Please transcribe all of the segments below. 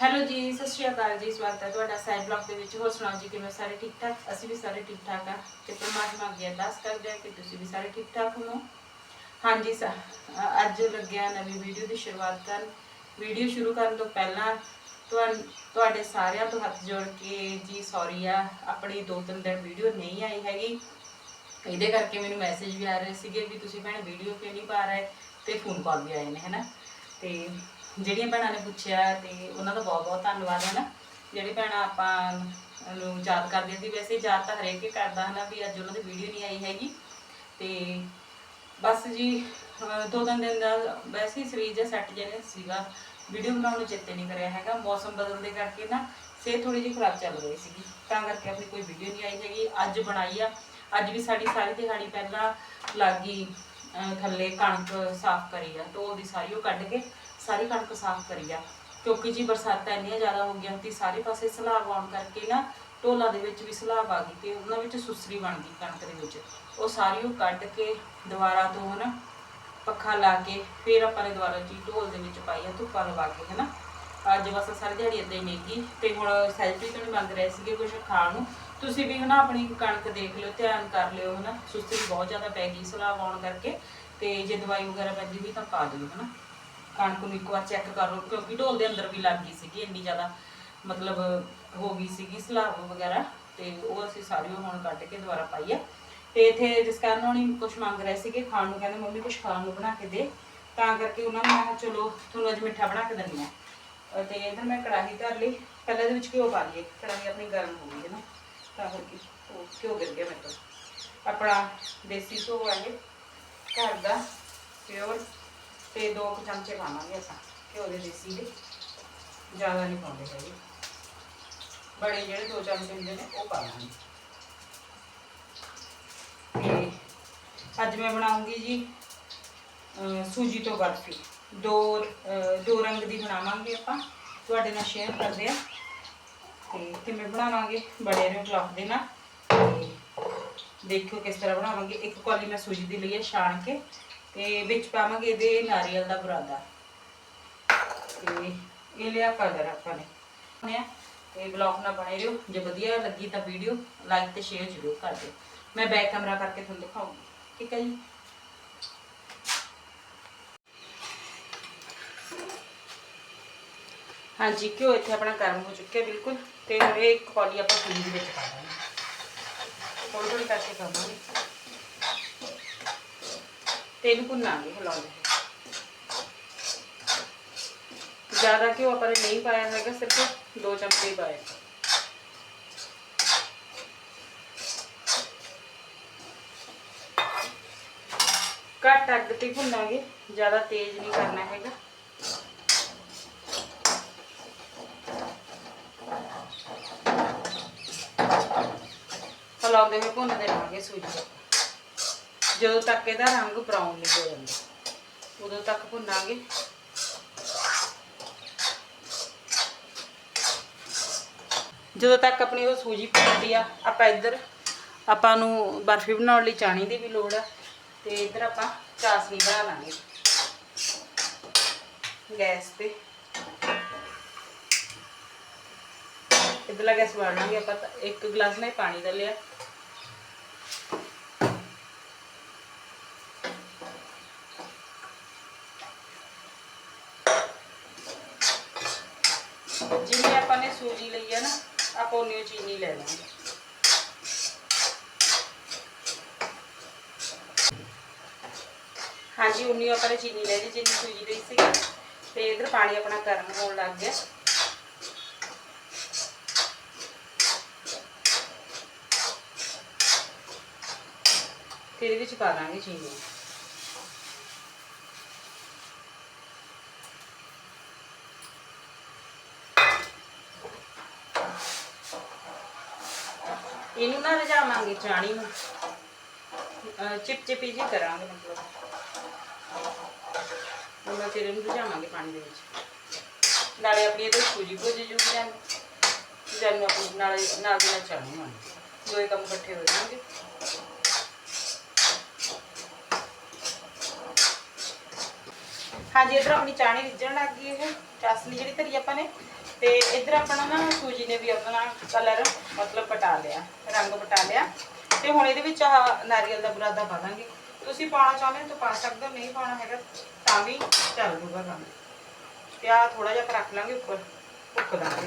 Hello ਜੀ, ਸਤਿ ਸ਼੍ਰੀ ਅਕਾਲ ਜੀ, ਸਵਾਗਤ ਹੈ ਤੁਹਾਡਾ ਸਾਈਡ ਬਲੌਗ ਦੇ ਵਿੱਚ। ਹੋਰ ਸੁਣਾਓ ਜੀ, ਕਿਵੇਂ ਸਾਰੇ ਠੀਕ ਠਾਕ? ਅਸੀਂ ਵੀ ਸਾਰੇ ਠੀਕ ਠਾਕ ਆ ਤੇ ਪਰਮਾਤਮਾ ਅੱਗੇ ਅਰਦਾਸ ਕਰਦੇ ਆ ਕਿ ਤੁਸੀਂ ਵੀ ਸਾਰੇ ਠੀਕ ਠਾਕ ਹੋ ਹਾਂਜੀ ਅੱਜ ਲੱਗਿਆ ਨਵੀਂ ਵੀਡੀਓ ਦੀ ਸ਼ੁਰੂਆਤ ਕਰਨ। ਵੀਡੀਓ ਸ਼ੁਰੂ ਕਰਨ ਤੋਂ ਪਹਿਲਾਂ ਤੁਹਾਡੇ ਸਾਰਿਆਂ ਤੋਂ ਹੱਥ ਜੋੜ ਕੇ ਜੀ ਸੌਰੀ ਆ, ਆਪਣੀ ਦੋ ਤਿੰਨ ਦਿਨ ਵੀਡੀਓ ਨਹੀਂ ਆਈ ਹੈਗੀ। ਇਹਦੇ ਕਰਕੇ ਮੈਨੂੰ ਮੈਸੇਜ ਵੀ ਆ ਰਹੇ ਸੀਗੇ ਵੀ ਤੁਸੀਂ ਭੈਣ ਵੀਡੀਓ ਕਿਉਂ ਨਹੀਂ ਪਾ ਰਹੇ? ਤੇ ਫੋਨ ਕਾਲ ਵੀ ਆਏ ਨੇ, ਹਨਾ? ਤੇ ਜਿਹੜੀਆਂ ਭੈਣਾਂ ਨੇ ਪੁੱਛਿਆ ਤੇ ਉਹਨਾਂ ਦਾ ਬਹੁਤ ਬਹੁਤ ਧੰਨਵਾਦ ਹੈ ਨਾ। ਜਿਹੜੀ ਭੈਣਾਂ ਆਪਾਂ ਨੂੰ ਯਾਦ ਕਰਦੀਆਂ ਸੀ, ਵੈਸੇ ਯਾਦ ਤਾਂ ਹਰੇਕ ਹੀ ਕਰਦਾ ਹੈ ਨਾ ਵੀ ਅੱਜ ਉਹਨਾਂ ਦੀ ਵੀਡੀਓ ਨਹੀਂ ਆਈ ਹੈਗੀ। ਤੇ ਬਸ ਜੀ ਦੋ ਤਿੰਨ ਦਿਨ ਦਾ ਵੈਸੇ ਹੀ ਸਰੀਰ ਜਿਹਾ ਸੈੱਟ ਜਿਹਾ ਸੀਗਾ। ਵੀਡੀਓ ਬਣਾਉਣ ਨੂੰ ਚੇਤੇ ਨਹੀਂ ਕਰਿਆ ਹੈਗਾ। ਮੌਸਮ ਬਦਲਦੇ ਕਰਕੇ ਨਾ ਸਿਹਤ ਥੋੜੀ ਜਿਹੀ ਖਰਾਬ ਚੱਲ ਰਹੀ ਸੀਗੀ। ਤਾਂ ਕਰਕੇ ਆਪਣੀ ਕੋਈ ਵੀਡੀਓ ਨਹੀਂ ਆਈ ਹੈਗੀ। ਅੱਜ ਬਣਾਈ ਆ। ਅੱਜ ਵੀ ਸਾਡੀ ਸਾਰੀ ਦਿਹਾੜੀ ਪਹਿਲਾਂ ਲੱਗੀ ਥੱਲੇ ਕਣਕ ਸਾਫ਼ ਕਰੀ ਆ। ਧੋ ਦੀ ਸਾਰੀ ਉਹ ਕੱਢ ਕੇ ਸਾਰੀ ਕਣਕ ਸਾਫ਼ ਕਰੀ ਆ। ਕਿਉਂਕਿ ਜੀ ਬਰਸਾਤਾਂ ਇੰਨੀਆਂ ਜ਼ਿਆਦਾ ਹੋ ਗਈਆਂ ਤੇ ਸਾਰੇ ਪਾਸੇ ਸਲਾਬ ਆਉਣ ਕਰਕੇ ਨਾ ਢੋਲਾਂ ਦੇ ਵਿੱਚ ਵੀ ਸਲਾਬ ਆ ਗਈ ਤੇ ਉਹਨਾਂ ਵਿੱਚ ਸੁਸਰੀ ਬਣ ਗਈ ਕਣਕ ਦੇ ਵਿੱਚ। ਉਹ ਸਾਰੀ ਉਹ ਕੱਢ ਕੇ ਦੁਬਾਰਾ ਤੋਂ ਹਨਾ ਪੱਖਾ ਲਾ ਕੇ ਫਿਰ ਆਪਾਂ ਨੇ ਦੁਬਾਰਾ ਜੀ ਢੋਲ ਦੇ ਵਿੱਚ ਪਾਈ ਆ, ਧੁੱਪਾਂ ਲਵਾ ਕੇ, ਹਨਾ? ਅੱਜ ਬਸ ਸਾਰੀ ਦਿਹਾੜੀ ਏਦਾਂ ਹੀ ਨੇਗੀ ਤੇ ਹੁਣ ਸੈਲਫੀ ਤੋਂ ਨਹੀਂ ਮੰਗ ਰਹੇ ਸੀਗੇ ਕੁਝ ਖਾਣ ਨੂੰ। ਤੁਸੀਂ ਵੀ, ਹਨਾ, ਆਪਣੀ ਕਣਕ ਦੇਖ ਲਿਓ, ਧਿਆਨ ਕਰ ਲਿਓ, ਹਨਾ? ਸੁਸਤੀ ਬਹੁਤ ਜ਼ਿਆਦਾ ਪੈ ਗਈ ਸਲਾਬ ਆਉਣ ਕਰਕੇ ਤੇ ਜੇ ਦਵਾਈ ਵਗੈਰਾ ਪੈਂਦੀ ਵੀ ਤਾਂ ਪਾ ਦਿਓ, ਹਨਾ? ਕਣਕ ਨੂੰ ਇੱਕ ਵਾਰ ਚੈੱਕ ਕਰ ਲਓ ਕਿਉਂਕਿ ਢੋਲ ਦੇ ਅੰਦਰ ਵੀ ਲੱਗ ਗਈ ਸੀਗੀ, ਇੰਨੀ ਜ਼ਿਆਦਾ ਮਤਲਬ ਹੋ ਗਈ ਸੀਗੀ ਸਲਾਬ ਵਗੈਰਾ, ਤੇ ਉਹ ਅਸੀਂ ਸਾਰੀ ਉਹ ਹੁਣ ਕੱਢ ਕੇ ਦੁਬਾਰਾ ਪਾਈ ਆ। ਤੇ ਇਥੇ ਜਿਸ ਕਾਰਨ ਹੋਣੀ ਕੁਝ ਮੰਗ ਰਹੇ ਸੀਗੇ, ਖਾਣ ਨੂੰ ਕਹਿੰਦੇ ਮੰਮੀ ਕੁਝ ਖਾਣ ਨੂੰ ਬਣਾ ਕੇ ਦੇ, ਤਾਂ ਕਰਕੇ ਉਹਨਾਂ ਨੂੰ ਮੈਂ ਕਿਹਾ ਚਲੋ ਤੁਹਾਨੂੰ ਅੱਜ ਮਿੱਠਾ ਬਣਾ ਕੇ ਦਿੰਦੀ ਆ। ਤੇ ਇਧਰ ਮੈਂ ਕੜਾਹੀ ਧਰ ਲਈ, ਪਹਿਲਾਂ ਇਹਦੇ ਵਿੱਚ ਘਿਓ ਪਾ ਲਈਏ, ਕੜਾਹੀ ਆਪਣੀ ਗਰਮ ਹੋ ਗਈ ਹੈ ਨਾ, ਤਾਂ ਕਰਕੇ ਉਹ ਘਿਓ ਗਿਰ ਗਿਆ ਮੇਰੇ ਤੋਂ ਆਪਣਾ ਦੇਸੀ ਘਿਓ ਹੈ ਘਰ ਦਾ ਪਿਓਰ ਤੇ ਦੋ ਕੁ ਚਮਚੇ ਪਾਵਾਂਗੇ ਆਪਾਂ, ਘਿਓ ਦੇ ਦੇਸੀ ਦੇ। ਜ਼ਿਆਦਾ ਨਹੀਂ ਪਾਉਂਦੇ ਹੈਗੇ। ਬੜੇ ਜਿਹੜੇ ਦੋ ਚਮਚੇ ਹੁੰਦੇ ਨੇ, ਉਹ ਪਾਵਾਂਗੇ ਅੱਜ ਮੈਂ ਬਣਾਉਂਗੀ ਜੀ ਸੂਜੀ ਤੋਂ ਬਰਫੀ। ਦੋ ਦੋ ਰੰਗ ਦੀ ਬਣਾਵਾਂਗੇ ਆਪਾਂ। ਤੁਹਾਡੇ ਨਾਲ ਸ਼ੇਅਰ ਕਰਦੇ ਆ। ਤੇ ਕਿਵੇਂ ਬਣਾਵਾਂਗੇ? ਬੜੇ ਨੇ ਬਲੌਕ ਦੇ ਨਾਲ। ਦੇਖਿਓ ਕਿਸ ਤਰ੍ਹਾਂ ਬਣਾਵਾਂਗੇ। ਇੱਕ ਕੌਲੀ ਮੈਂ ਸੂਜੀ ਦੀ ਲਈ ਹੈ ਛਾਣ ਕੇ। ਤੇ ਵਿੱਚ ਪਾਵਾਂਗੇ ਇਹਦੇ ਨਾਰੀਅਲ ਦਾ ਬੁਰਾਦਾ। ਤੇ ਇਹ ਲਿਆ ਕਲਰ ਆਪਾਂ ਨੇ। ਤੇ ਬਲੌਗ ਨਾਲ ਬਣੇ ਰਹੋ। ਜੇ ਵਧੀਆ ਲੱਗੀ ਤਾਂ ਵੀਡੀਓ ਲਾਈਕ ਤੇ ਸ਼ੇਅਰ ਜ਼ਰੂਰ ਕਰ ਦਿਓ। ਮੈਂ ਬੈਕ ਕੈਮਰਾ ਕਰਕੇ ਤੁਹਾਨੂੰ ਦਿਖਾਉਂਗੀ। ਠੀਕ ਹੈ ਜੀ? ਹਾਂਜੀ, ਘਿਓ ਇੱਥੇ ਆਪਣਾ ਗਰਮ ਹੋ ਚੁੱਕਿਆ ਬਿਲਕੁਲ। ਤੇ ਹੁਣ ਇਹ ਇੱਕ ਕੌਲੀ ਆਪਾਂ ਸੂਜੀ ਦੇ ਵਿੱਚ ਪਾ ਦਾਂਗੇ ਥੋੜੀ ਥੋੜੀ ਕਰਕੇ ਪਾਵਾਂਗੇ। ਤੇ ਇਹਨੂੰ ਭੁੰਨਾਂਗੇ ਹਿਲਾਉਂਦੇ ਹੋਏ। ਜ਼ਿਆਦਾ ਘਿਓ ਆਪਾਂ ਨੇ ਨਹੀਂ ਪਾਇਆ ਹੈਗਾ ਸਿਰਫ ਦੋ ਚਮਚੇ ਹੀ ਪਾਏ ਘੱਟ ਅੱਗ ਤੇ ਭੁੰਨਾਂਗੇ ਜ਼ਿਆਦਾ ਤੇਜ਼ ਨਹੀਂ ਕਰਨਾ ਹੈਗਾ ਹਲਾਉਂਦੇ ਹੋਏ ਭੁੰਨਦੇ ਰਹਾਂਗੇ ਸੂਜੀ ਨੂੰ। ਜਦੋਂ ਤੱਕ ਇਹਦਾ ਰੰਗ ਬਰਾਊਨ ਨਹੀਂ ਹੋ ਜਾਂਦਾ, ਉਦੋਂ ਤੱਕ ਭੁੰਨਾਂਗੇ। ਜਦੋਂ ਤੱਕ ਆਪਣੀ ਉਹ ਸੂਜੀ ਭੁੰਨਦੀ ਆ, ਆਪਾਂ ਇੱਧਰ ਆਪਾਂ ਨੂੰ ਬਰਫੀ ਬਣਾਉਣ ਲਈ ਚਾਣੀ ਦੀ ਵੀ ਲੋੜ ਆ, ਤੇ ਇੱਧਰ ਆਪਾਂ ਚਾਸਨੀ ਬਣਾ ਲਾਂਗੇ। ਗੈਸ ਤੇ। ਇੱਧਰਲਾ ਗੈਸ ਬਾੜ ਲਾਂਗੇ ਆਪਾਂ ਇੱਕ ਗਲਾਸ ਨਾਲ ਪਾਣੀ ਦਾ ਲਿਆ। ਜਿਵੇਂ ਆਪਾਂ ਨੇ ਸੂਜੀ ਲਈ ਹੈ ਨਾ, ਆਪਾਂ ਉਨੀ ਚੀਨੀ ਲੈ ਲਾਂਗੇ। ਹਾਂਜੀ ਉਨੀ ਆਪਾਂ ਨੇ ਚੀਨੀ ਲੈ ਲਈ, ਜਿੰਨੀ ਸੂਜੀ ਲਈ ਸੀ ਤੇ ਇਧਰ ਪਾਣੀ ਆਪਣਾ ਗਰਮ ਹੋਣ ਲੱਗ ਗਿਆ। ਫਿਰ ਇਹਦੇ ਵਿੱਚ ਪਾ ਦਾਂਗੇ ਚੀਨੀ। ਇਹਨੂੰ ਨਾ ਰਜਾਵਾਂਗੇ ਚਾਣੀ ਨੂੰ। ਚਿਪਚਿਪੀ ਜੀ ਕਰਾਂਗੇ ਮਤਲਬ। ਉਹਨਾਂ ਚਿਰ ਇਹਨੂੰ ਰਜਾਵਾਂਗੇ ਪਾਣੀ ਦੇ ਵਿੱਚ। ਨਾਲੇ ਆਪਣੀ ਇਹਦੇ ਸੂਜੀ ਭੁੱਜ ਜੂਗੀ ਜਾਂ ਜਾਨੂੰ ਆਪਣੀ ਨਾਲੇ ਨਾਲ ਦੀ ਨਾਲ ਚਾਣੀ ਹੋਣੀ ਦੋਏ ਕੰਮ ਇਕੱਠੇ ਹੋ ਜਾਣਗੇ। ਹਾਂਜੀ, ਇਧਰ ਆਪਣੀ ਚਾਣੀ ਰਿੱਝਣ ਲੱਗ ਗਈ ਇਹ। ਚਾਸਨੀ ਜਿਹੜੀ ਧਰੀ ਆਪਾਂ ਨੇ। ਤੇ ਇੱਧਰ ਆਪਣਾ ਨਾ ਸੂਜੀ ਨੇ ਵੀ ਆਪਣਾ ਕਲਰ ਮਤਲਬ ਪਟਾ ਲਿਆ, ਰੰਗ ਪਟਾ ਲਿਆ। ਤੇ ਹੁਣ ਇਹਦੇ ਵਿੱਚ ਆਹ ਨਾਰੀਅਲ ਦਾ ਬੁਰਾਦਾ ਪਾ ਦਾਂਗੇ। ਤੁਸੀਂ ਪਾਉਣਾ ਚਾਹੁੰਦੇ ਹੋ ਤਾਂ ਪਾ ਸਕਦੇ ਹੋ, ਨਹੀਂ ਪਾਉਣਾ ਹੈਗਾ ਤਾਂ ਵੀ ਚੱਲ ਜੂਗਾ ਕੰਮ। ਤੇ ਆਹ ਥੋੜਾ ਜਿਹਾ ਰੱਖ ਲਾਂਗੇ ਉੱਪਰ ਭੁੱਕ ਦਾਂਗੇ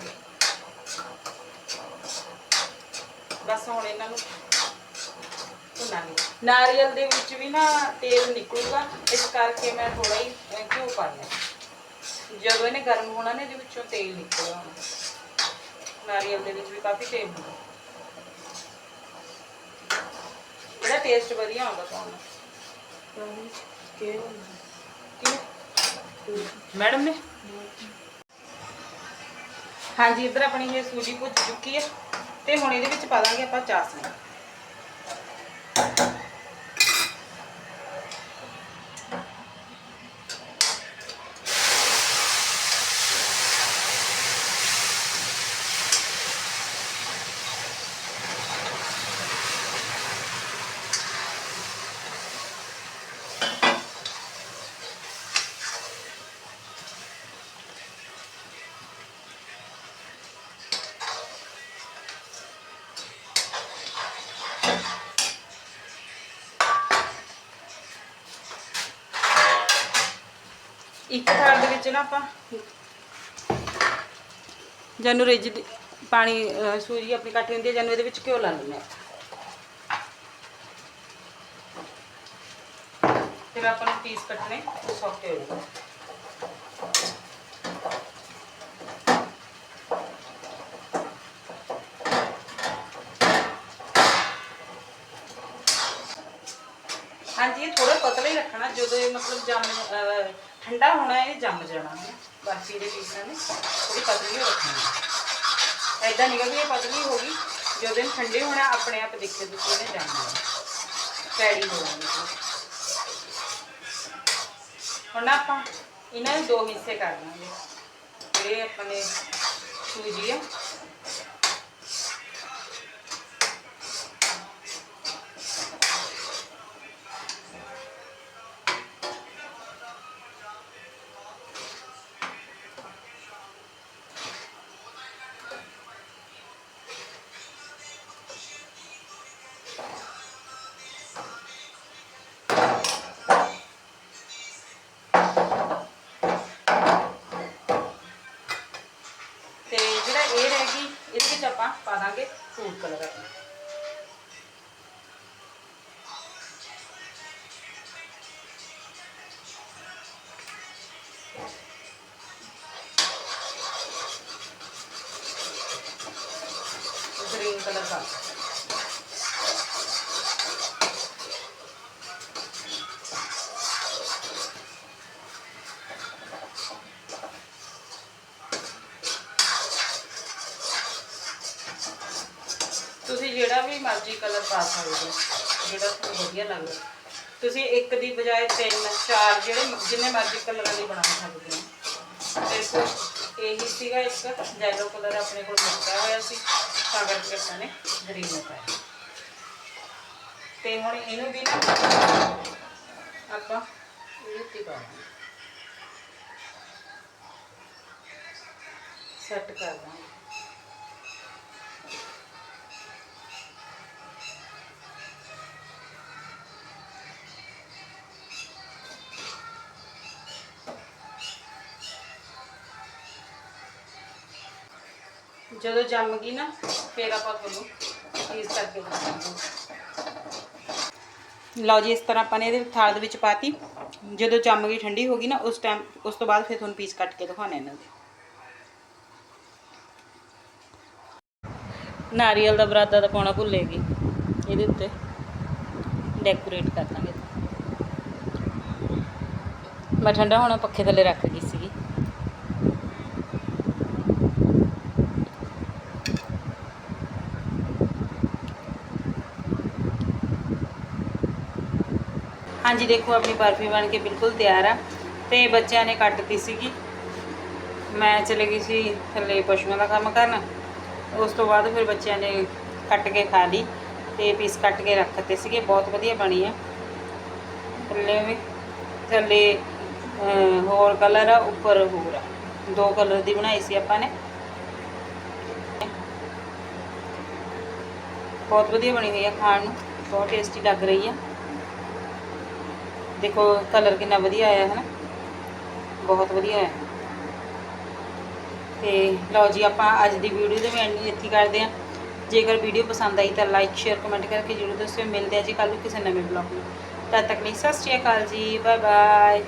ਬਸ ਹੁਣ ਇਹਨਾਂ ਨੂੰ ਭੁੰਨਾਂਗੇ। ਨਾਰੀਅਲ ਦੇ ਵਿੱਚ ਵੀ ਨਾ ਤੇਲ ਨਿਕਲੂਗਾ, ਇਸ ਕਰਕੇ ਮੈਂ ਥੋੜਾ ਹੀ ਘਿਓ ਪਾ ਲਿਆ। ਜਦੋਂ ਇਹਨੇ ਗਰਮ ਹੋਣਾ ਨੇ, ਇਹਦੇ ਵਿੱਚੋਂ ਤੇਲ ਨਿਕਲਦਾ ਹੋਣਾ। ਨਾਰੀਅਲ ਦੇ ਵਿੱਚ ਵੀ ਕਾਫੀ ਤੇਲ ਹੁੰਦਾ। ਇਹਦਾ ਟੇਸਟ ਵਧੀਆ ਆਉਂਦਾ ਤੁਹਾਨੂੰ ਕੀ ਮੈਡਮ ਨੇ? ਹਾਂਜੀ, ਇੱਧਰ ਆਪਣੀ ਇਹ ਸੂਜੀ ਭੁੱਜ ਚੁੱਕੀ ਹੈ ਤੇ ਹੁਣ ਇਹਦੇ ਵਿੱਚ ਪਾ ਦਾਂਗੇ ਆਪਾਂ ਚਾਸਨੀ ਇੱਕ ਥਾਲ ਦੇ ਵਿੱਚ ਨਾ ਆਪਾਂ ਜਾਨੂੰ ਰਿੱਝ ਪਾਣੀ ਸੂਜੀ ਆਪਣੀ ਇਕੱਠੀ ਹੁੰਦੀ ਹੈ ਜਾਨੂੰ ਇਹਦੇ ਵਿੱਚ ਘਿਓ ਲਾ ਲੈਂਦੇ ਹਾਂ ਫਿਰ ਆਪਾਂ ਨੂੰ ਪੀਸ ਕੱਟਣੇ ਸੌਖੇ ਹੋ ਜਾਣਗੇ। ਹਾਂਜੀ ਇਹ ਥੋੜਾ ਪਤਲਾ ਹੀ ਰੱਖਣਾ ਜਦੋਂ ਇਹ ਮਤਲਬ ਜੰਮ ਅਹ, ਠੰਡਾ ਹੋਣਾ ਇਹ ਜੰਮ ਜਾਣਾ ਹੈ। ਬਰਫੀ ਦੇ ਪੀਸਾਂ ਨੇ ਥੋੜੀ ਪਤਲੀ ਹੋ ਰੱਖਣੀ ਐਦਾਂ ਨਹੀਂ ਕਿ ਇਹ ਪਤਲੀ ਹੋ ਗਈ ਜਦੋਂ ਦਿਨ ਠੰਡੇ ਹੋਣਾ, ਆਪਣੇ ਆਪ ਦੇਖੇ ਤੁਸੀਂ ਇਹਨੇ ਜੰਮ ਜਾਣਾ। ਪੈੜੀ ਹੋ ਜਾਣੀ ਹੁਣ ਆਪਾਂ ਇਹਨਾਂ ਦੇ ਦੋ ਹਿੱਸੇ ਕਰ ਦਾਂਗੇ ਇਹ ਆਪਣੇ ਸੂਜੀ ਆ ਆਪਾਂ ਪਾ ਦਾਂਗੇ ਫੂਡ ਕਲਰ ਜਿਹੜਾ ਵੀ ਮਰਜ਼ੀ ਕਲਰ ਪਾ ਸਕਦੇ ਹੋ ਜਿਹੜਾ ਤੁਹਾਨੂੰ ਵਧੀਆ ਲੱਗਦਾ। ਤੁਸੀਂ ਇੱਕ ਦੀ ਬਜਾਏ ਤਿੰਨ ਚਾਰ ਜਿਹੜੇ ਜਿੰਨੇ ਮਰਜ਼ੀ ਕਲਰਾਂ ਦੇ ਬਣਾ ਸਕਦੇ ਹੋ। ਤੇ ਕੋਲ ਇਹੀ ਸੀਗਾ ਇੱਕ ਯੈਲੋ ਕਲਰ ਆਪਣੇ ਕੋਲ ਮੁੱਕਾ ਹੋਇਆ ਸੀ ਤਾਂ ਕਰਕੇ ਆਪਾਂ ਨੇ ਗ੍ਰੀਨ ਪਾਇਆ ਤੇ ਹੁਣ ਇਹਨੂੰ ਵੀ ਨਾ ਆਪਾਂ ਇਹ ਤੇ ਪਾਵਾਂਗੇ ਸੈੱਟ ਕਰ ਦਾਂਗੇ ਜਦੋਂ ਜੰਮ ਗਈ ਨਾ, ਫਿਰ ਆਪਾਂ ਤੁਹਾਨੂੰ ਪੀਸ ਕਰਕੇ ਦਿਖਾਵਾਂਗੇ ਲਓ ਜੀ, ਇਸ ਤਰ੍ਹਾਂ ਆਪਾਂ ਨੇ ਇਹਦੇ ਥਾਲ ਦੇ ਵਿੱਚ ਪਾਤੀ। ਜਦੋਂ ਜੰਮ ਗਈ ਠੰਡੀ ਹੋ ਗਈ ਨਾ, ਉਸ ਟਾਈਮ ਉਸ ਤੋਂ ਬਾਅਦ ਫਿਰ ਤੁਹਾਨੂੰ ਪੀਸ ਕੱਟ ਕੇ ਦਿਖਾਉਣੇ ਇਹਨਾਂ ਦੇ। ਨਾਰੀਅਲ ਦਾ ਬਰਾਦਾ ਤਾਂ ਪਾਉਣਾ ਭੁੱਲੇਗੀ ਇਹਦੇ ਉੱਤੇ ਡੈਕੋਰੇਟ ਕਰ ਦਾਂਗੇ। ਮੈਂ ਠੰਡਾ ਹੋਣਾ, ਪੱਖੇ ਥੱਲੇ ਰੱਖ ਗਈ ਸੀ। ਹਾਂਜੀ, ਦੇਖੋ, ਆਪਣੀ ਬਰਫੀ ਬਣ ਕੇ ਬਿਲਕੁਲ ਤਿਆਰ ਆ। ਤੇ ਬੱਚਿਆਂ ਨੇ ਕੱਟਤੀ ਸੀਗੀ। ਮੈਂ ਚਲੇ ਗਈ ਸੀ ਥੱਲੇ ਪਸ਼ੂਆਂ ਦਾ ਕੰਮ ਕਰਨ। ਉਸ ਤੋਂ ਬਾਅਦ ਫਿਰ ਬੱਚਿਆਂ ਨੇ ਕੱਟ ਕੇ ਖਾ ਲਈ ਤੇ ਪੀਸ ਕੱਟ ਕੇ ਰੱਖ ਦਿੱਤੇ ਸੀਗੇ। ਬਹੁਤ ਵਧੀਆ ਬਣੀ ਆ। ਥੱਲੇ ਵੀ, ਥੱਲੇ ਹੋਰ ਕਲਰ ਆ, ਉੱਪਰ ਹੋਰ ਆ। ਦੋ ਕਲਰ ਦੀ ਬਣਾਈ ਸੀ ਆਪਾਂ ਨੇ। ਬਹੁਤ ਵਧੀਆ ਬਣੀ ਹੋਈ ਆ ਖਾਣ ਨੂੰ। ਬਹੁਤ ਟੇਸਟੀ ਲੱਗ ਰਹੀ ਆ। ਦੇਖੋ ਕਲਰ ਕਿੰਨਾ ਵਧੀਆ ਆਇਆ ਹੈ ਨਾ ਬਹੁਤ ਵਧੀਆ ਹੈ ਤੇ ਲਓ ਜੀ, ਆਪਾਂ ਅੱਜ ਦੀ ਵੀਡੀਓ ਦੇ ਮੈਂ ਇੱਥੇ ਕਰਦੇ ਹਾਂ। ਜੇਕਰ ਵੀਡੀਓ ਪਸੰਦ ਆਈ ਤਾਂ ਲਾਈਕ ਸ਼ੇਅਰ ਕਮੈਂਟ ਕਰਕੇ ਜਰੂਰ ਦੱਸਿਓ। ਮਿਲਦੇ ਆ ਜੀ ਕੱਲ੍ਹ ਨੂੰ ਕਿਸੇ ਨਵੇਂ ਬਲੌਗ ਨੂੰ। ਤਦ ਤੱਕ ਲਈ ਸਤਿ ਸ਼੍ਰੀ ਅਕਾਲ ਜੀ ਬਾਏ ਬਾਏ